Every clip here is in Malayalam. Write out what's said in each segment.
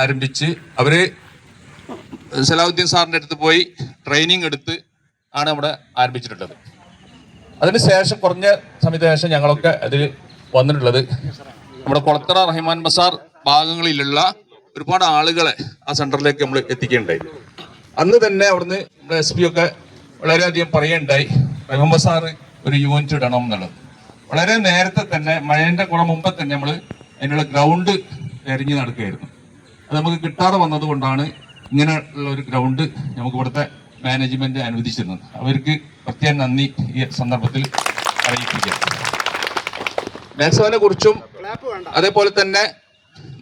ആരംഭിച്ച് അവർ സലാഹുദ്ദീൻ സാറിന്റെ അടുത്ത് പോയി ട്രെയിനിങ് എടുത്ത് ആണ് നമ്മുടെ ആരംഭിച്ചിട്ടുള്ളത്. അതിനുശേഷം കുറഞ്ഞ സമയത്തിന് ശേഷം ഞങ്ങളൊക്കെ അതിൽ വന്നിട്ടുള്ളത്. നമ്മുടെ കൊളത്തറ റഹിമാൻ ബസാർ ഭാഗങ്ങളിലുള്ള ഒരുപാട് ആളുകളെ ആ സെന്ററിലേക്ക് നമ്മൾ എത്തിക്കുകയുണ്ടായി. അന്ന് തന്നെ അവിടുന്ന് നമ്മുടെ എസ് പി ഒക്കെ വളരെയധികം പറയുകയുണ്ടായി റഹിമാൻ ബസാർ ഒരു യൂണിറ്റ് ഇടണം എന്നുള്ളത്. വളരെ നേരത്തെ തന്നെ മഴേന്റെ കുറെ മുമ്പ് തന്നെ നമ്മൾ അതിനുള്ള ഗ്രൗണ്ട് എറിഞ്ഞ് നടക്കുകയായിരുന്നു. അത് നമുക്ക് കിട്ടാതെ വന്നതുകൊണ്ടാണ് ഇങ്ങനെയുള്ള ഒരു ഗ്രൗണ്ട് നമുക്ക് ഇവിടുത്തെ മാനേജ്മെന്റ് അനുവദിച്ചിരുന്നത്. അവർക്ക് പ്രത്യേക നന്ദി ഈ സന്ദർഭത്തിൽ അറിയിപ്പിക്കാം. മേസവനെ കുറിച്ചും അതേപോലെ തന്നെ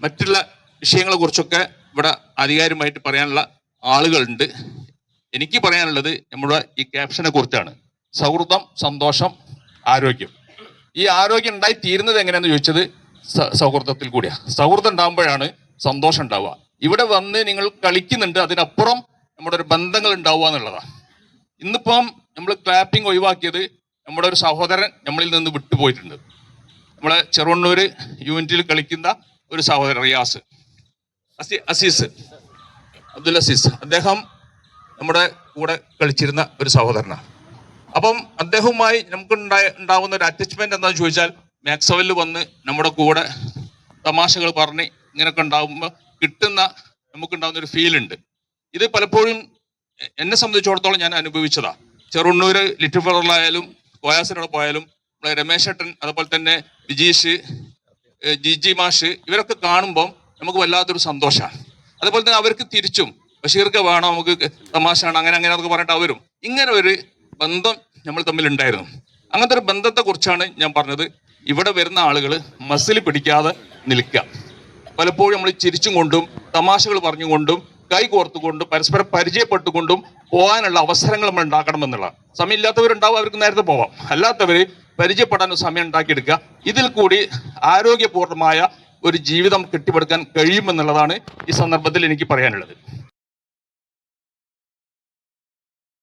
മറ്റുള്ള വിഷയങ്ങളെ കുറിച്ചൊക്കെ ഇവിടെ അധികാരമായിട്ട് പറയാനുള്ള ആളുകളുണ്ട്. എനിക്ക് പറയാനുള്ളത് നമ്മുടെ ഈ ക്യാപ്ഷനെ കുറിച്ചാണ് സൗഹൃദം സന്തോഷം ആരോഗ്യം. ഈ ആരോഗ്യം ഉണ്ടായി തീരുന്നത് എങ്ങനെയാണെന്ന് ചോദിച്ചത് സൗഹൃദത്തിൽ കൂടിയാണ് സൗഹൃദം ഉണ്ടാകുമ്പോഴാണ് സന്തോഷം ഉണ്ടാവുക ഇവിടെ വന്ന് നിങ്ങൾ കളിക്കുന്നുണ്ട് അതിനപ്പുറം നമ്മുടെ ഒരു ബന്ധങ്ങൾ ഉണ്ടാവുക എന്നുള്ളതാണ്. ഇന്നിപ്പം നമ്മൾ ക്ലാപ്പിംഗ് ഒഴിവാക്കിയത് നമ്മുടെ ഒരു സഹോദരൻ നമ്മളിൽ നിന്ന് വിട്ടുപോയിട്ടുണ്ട്. നമ്മളെ ചെറുവണ്ണൂര് യൂണിറ്റിൽ കളിക്കുന്ന ഒരു സഹോദരൻ റിയാസ്. അസി- അസീസ് അബ്ദുൽ അസീസ്. അദ്ദേഹം നമ്മുടെ കൂടെ കളിച്ചിരുന്ന ഒരു സഹോദരനാണ്. അപ്പം അദ്ദേഹവുമായി നമുക്ക് ഉണ്ടായ ഉണ്ടാവുന്ന ഒരു അറ്റാച്ച്മെന്റ് എന്താണെന്ന് ചോദിച്ചാൽ മാക്സവലിൽ വന്ന് നമ്മുടെ കൂടെ തമാശകൾ പറഞ്ഞ് ഇങ്ങനെയൊക്കെ ഉണ്ടാകുമ്പോൾ കിട്ടുന്ന നമുക്ക് ഉണ്ടാകുന്ന ഒരു ഫീൽ ഉണ്ട്. ഇത് പലപ്പോഴും എന്നെ സംബന്ധിച്ചിടത്തോളം ഞാൻ അനുഭവിച്ചതാ. ചെറുണ്ണൂര് ലിറ്റിൽ ഫ്ലവറിലായാലും കോയാസിനോട് പോയാലും നമ്മളെ രമേശേട്ടൻ അതുപോലെ തന്നെ വിജീഷ് ജിജി മാഷ് ഇവരൊക്കെ കാണുമ്പോൾ നമുക്ക് വല്ലാത്തൊരു സന്തോഷമാണ് അതുപോലെ തന്നെ അവർക്ക് തിരിച്ചും ബഷീർക്ക് വേണം നമുക്ക് തമാശയാണ് അങ്ങനെ അങ്ങനെ എന്നൊക്കെ പറഞ്ഞിട്ട് അവരും. ഇങ്ങനെ ഒരു ബന്ധം നമ്മൾ തമ്മിൽ ഉണ്ടായിരുന്നു അങ്ങനത്തെ ഒരു ബന്ധത്തെ കുറിച്ചാണ് ഞാൻ പറഞ്ഞത്. ഇവിടെ വരുന്ന ആളുകൾ മസിൽ പിടിക്കാതെ നിൽക്കുക. പലപ്പോഴും നമ്മൾ ചിരിച്ചും കൊണ്ടും തമാശകൾ പറഞ്ഞുകൊണ്ടും കൈ കോർത്തുകൊണ്ടും പരസ്പരം പരിചയപ്പെട്ടുകൊണ്ടും പോകാനുള്ള അവസരങ്ങൾ നമ്മൾ ഉണ്ടാക്കണമെന്നുള്ള സമയമില്ലാത്തവരുണ്ടാവും അവർക്ക് നേരത്തെ പോവാം. അല്ലാത്തവര് പരിചയപ്പെടാൻ സമയം ഉണ്ടാക്കിയെടുക്കുക. ഇതിൽ കൂടി ആരോഗ്യപൂർണമായ ഒരു ജീവിതം കെട്ടിപ്പടുക്കാൻ കഴിയുമെന്നുള്ളതാണ് ഈ സന്ദർഭത്തിൽ എനിക്ക് പറയാനുള്ളത്.